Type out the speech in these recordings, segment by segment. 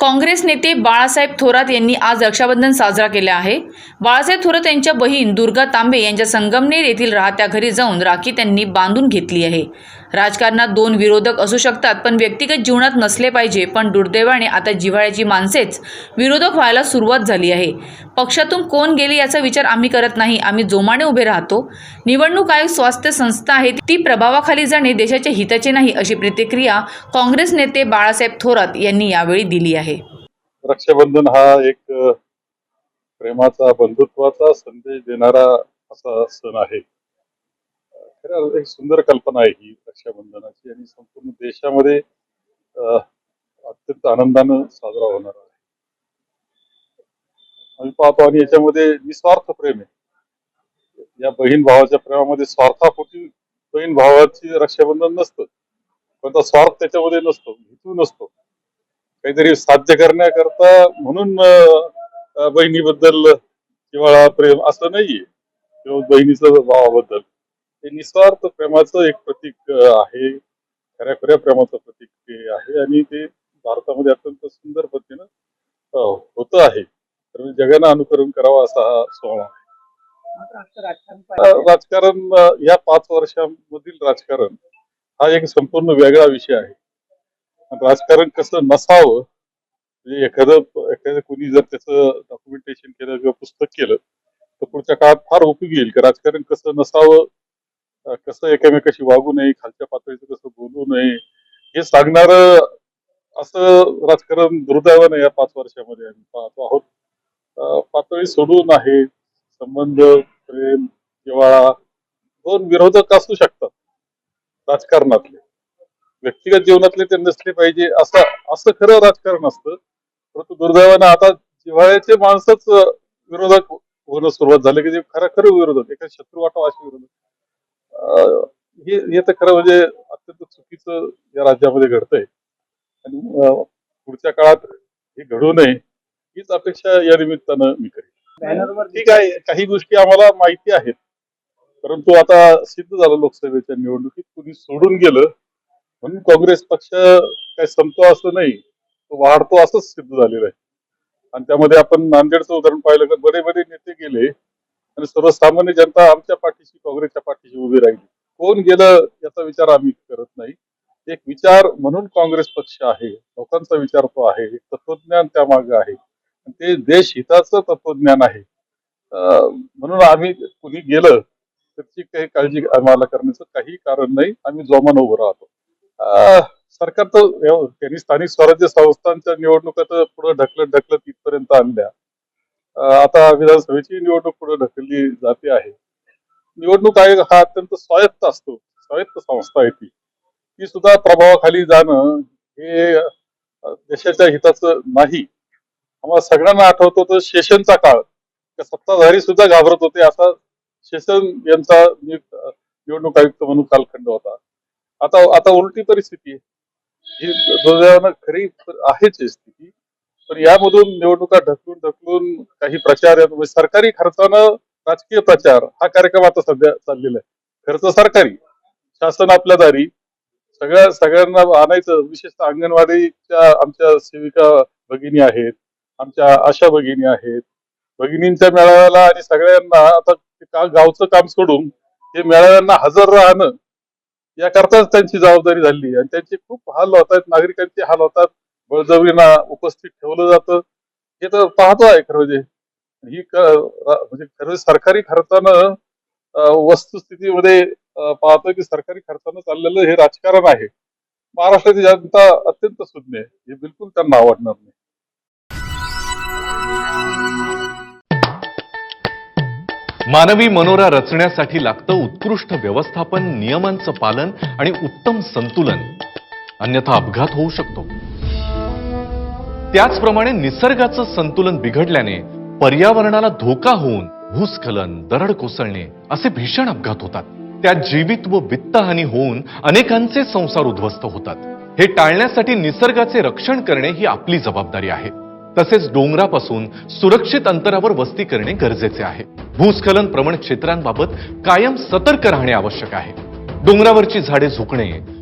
काँग्रेस नेते बाळासाहेब थोरात यांनी आज रक्षाबंधन साजरा केले आहे. बाळासाहेब थोरात यांच्या बहीण दुर्गा तांबे यांच्या संगमनेर येथील राहत्या घरी जाऊन राखी त्यांनी बांधून घेतली आहे. राजकारणात दोन विरोधक असू शकतात पण व्यक्तिगत जीवनात नसले पाहिजे. पण दुर्दैवाने आता जिव्हाळ्याची माणसेच विरोधक व्हायला सुरुवात झाली आहे. पक्षातून कोण गेले याचा विचार आम्ही करत नाही. आम्ही जोमाने उभे राहतो. निवडणूक आयोग स्वास्थ्य संस्था आहे ती प्रभावाखाली जाणे देशाच्या हिताचे नाही अशी प्रतिक्रिया काँग्रेस नेते बाळासाहेब थोरात यांनी यावेळी दिली आहे. रक्षाबंधन हा एक प्रेमाचा बंधुत्वाचा संदेश देणारा असा सण आहे. खरं एक सुंदर कल्पना आहे ही रक्षाबंधनाची आणि संपूर्ण देशामध्ये अत्यंत आनंदानं साजरा होणार आहे. आम्ही पाहतो आणि याच्यामध्ये निस्वार्थ प्रेम आहे. या बहीण भावाच्या प्रेमामध्ये स्वार्थापोटी बहीण भावाची रक्षाबंधन नसतं. कोणता स्वार्थ त्याच्यामध्ये नसतो हेतू नसतो. काहीतरी साध्य करण्याकरता म्हणून बहिणीबद्दल किंवा प्रेम असं नाहीये. किंवा बहिणीचं भावाबद्दल. हे निस्वार्थ प्रेमाचं एक प्रतीक आहे. खऱ्या खऱ्या प्रेमाचं प्रतीक ते आहे आणि ते भारतामध्ये अत्यंत सुंदर पद्धतीनं होतं आहे. तर जगानं अनुकरण करावं असा हा सोहळा राजकारण या पाच वर्षांमधील राजकारण हा एक संपूर्ण वेगळा विषय आहे. राजकारण कसं नसावं म्हणजे एखादं एखादं कोणी जर त्याचं डॉक्युमेंटेशन केलं किंवा पुस्तक केलं तर पुढच्या काळात फार उपयोगी येईल. की राजकारण कसं नसावं कसं एकमेकाशी वागू नये खालच्या पातळीचं कसं बोलू नये हे सांगणार असं राजकारण दुर्दैवानं या पाच वर्षामध्ये आम्ही पाहतो आहोत. पातळी सोडून आहे संबंध प्रेम जिवाळा दोन विरोधक असू शकतात राजकारणातले. व्यक्तिगत जीवनातले ते नसले पाहिजे असं असं खरं राजकारण असतं. परंतु दुर्दैवानं आता जिव्हाळ्याचे माणसंच विरोधक होणं सुरुवात झाली की जे खरं खरं विरोधक एका शत्रू वाटावा असे विरोधक. हे हे तर खरं म्हणजे अत्यंत चुकीचं या राज्यामध्ये घडतंय. आणि पुढच्या काळात हे घडू नये हीच अपेक्षा या निमित्तानं मी करेन. ठीक आहे काही गोष्टी आम्हाला माहिती आहेत. परंतु आता सिद्ध झालं लोकसभेच्या निवडणुकीत कुणी सोडून गेलं म्हणून काँग्रेस पक्ष काय संपतो असं नाही तो वाढतो असंच सिद्ध झालेलं आहे. आणि त्यामध्ये आपण नांदेडचं उदाहरण पाहिलं तर बरे बरे नेते गेले. आणि सर्वसामान्य जनता आमच्या पाठीशी काँग्रेसच्या पाठीशी उभी राहिली. कोण गेलं याचा विचार आम्ही करत नाही. एक विचार म्हणून काँग्रेस पक्ष आहे लोकांचा विचार तो आहे एक तत्वज्ञान त्यामागे आहे. आणि ते देश हिताचं तत्वज्ञान आहे. अं, म्हणून आम्ही कुणी गेलं त्याची काही काळजी आम्हाला करण्याचं काही कारण नाही. आम्ही जोमान उभं राहतो. अं, सरकार तर त्यांनी स्थानिक स्वराज्य संस्थांच्या निवडणुका तर पुढे ढकलत ढकलत इथपर्यंत आणल्या. आता विधानसभेची निवडणूक पुढे ढकलली जाते आहे. निवडणूक आयोग हा अत्यंत स्वायत्त असतो स्वायत्त संस्था आहे ती. ती सुद्धा प्रभावाखाली जाणं हे देशाच्या हिताचं नाही. आम्हाला सगळ्यांना आठवतो तर शेषनचा काळ. सत्ताधारी सुद्धा घाबरत होते असा शेषन यांचा निवडणूक आयुक्त म्हणून कालखंड होता. आता आता उलटी परिस्थिती ही दुर्दैवानं खरी आहेच स्थिती पण यामधून निवडणुका ढकलून ढकलून काही प्रचार आहेत. म्हणजे सरकारी खर्चानं राजकीय प्रचार हा कार्यक्रम आता सध्या चाललेला आहे. खर्च सरकारी शासन आपल्या दारी. सगळ्या सगळ्यांना आणायचं. विशेषतः अंगणवाडीच्या आमच्या सेविका भगिनी आहेत आमच्या आशा भगिनी आहेत. भगिनींच्या मेळाव्याला आणि सगळ्यांना आता गावचं काम सोडून हे मेळाव्यांना हजर राहणं याकरताच त्यांची जबाबदारी झाली. आणि त्यांचे खूप हाल होतात नागरिकांचे हाल होतात. बळजबरीना उपस्थित ठेवलं जातं. हे तर पाहतो आहे खरं म्हणजे. ही म्हणजे खरं म्हणजे सरकारी खर्चानं वस्तुस्थितीमध्ये पाहतो पाहतोय की सरकारी खर्चानं चाललेलं हे राजकारण आहे. महाराष्ट्राची जनता अत्यंत सुज्ञ आहे. हे बिलकुल त्यांना आवडणार नाही. मानवी मनोरा रचण्यासाठी लागतं उत्कृष्ट व्यवस्थापन नियमांचं पालन आणि उत्तम संतुलन. अन्यथा अपघात होऊ शकतो. त्याचप्रमाणे निसर्गाचं संतुलन बिघडल्याने पर्यावरणाला धोका होऊन भूस्खलन दरड कोसळणे असे भीषण अपघात होतात. त्यात जीवित व वित्तहानी होऊन अनेकांचे संसार उद्ध्वस्त होतात. हे टाळण्यासाठी निसर्गाचे रक्षण करणे ही आपली जबाबदारी आहे. तसेच डोंगरापासून सुरक्षित अंतरावर वस्ती करणे गरजेचे आहे. भूस्खलन प्रवण क्षेत्रांबाबत कायम सतर्क राहणे आवश्यक आहे. डोंगरावरची झाडे झुकणे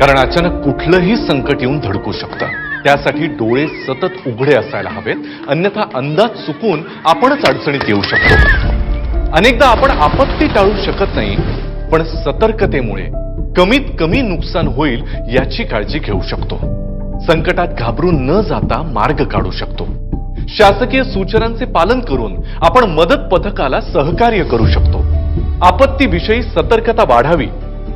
कारण अचानक कुठलंही संकट येऊन धडकू शकतं. त्यासाठी डोळे सतत उघडे असायला हवेत. अन्यथा अंदाज चुकून आपणच अडचणीत येऊ शकतो. अनेकदा आपण आपत्ती टाळू शकत नाही पण सतर्कतेमुळे कमीत कमी नुकसान होईल याची काळजी घेऊ शकतो. संकटात घाबरून न जाता मार्ग काढू शकतो. शासकीय सूचनांचे पालन करून आपण मदत पथकाला सहकार्य करू शकतो. आपत्तीविषयी सतर्कता वाढावी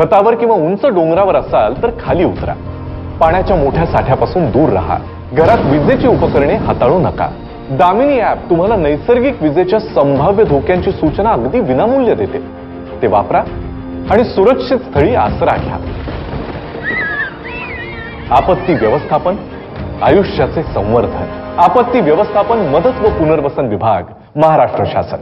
छतावर किंवा उंच डोंगरावर असाल तर खाली उतरा. पाण्याच्या मोठ्या साठ्यापासून दूर राहा. घरात विजेची उपकरणे हाताळू नका. दामिनी ऍप तुम्हाला नैसर्गिक विजेच्या संभाव्य धोक्यांची सूचना अगदी विनामूल्य देते. ते वापरा आणि सुरक्षित स्थळी आसरा घ्या. आपत्ती व्यवस्थापन आयुष्याचे संवर्धन. आपत्ती व्यवस्थापन मदत व पुनर्वसन विभाग महाराष्ट्र शासन.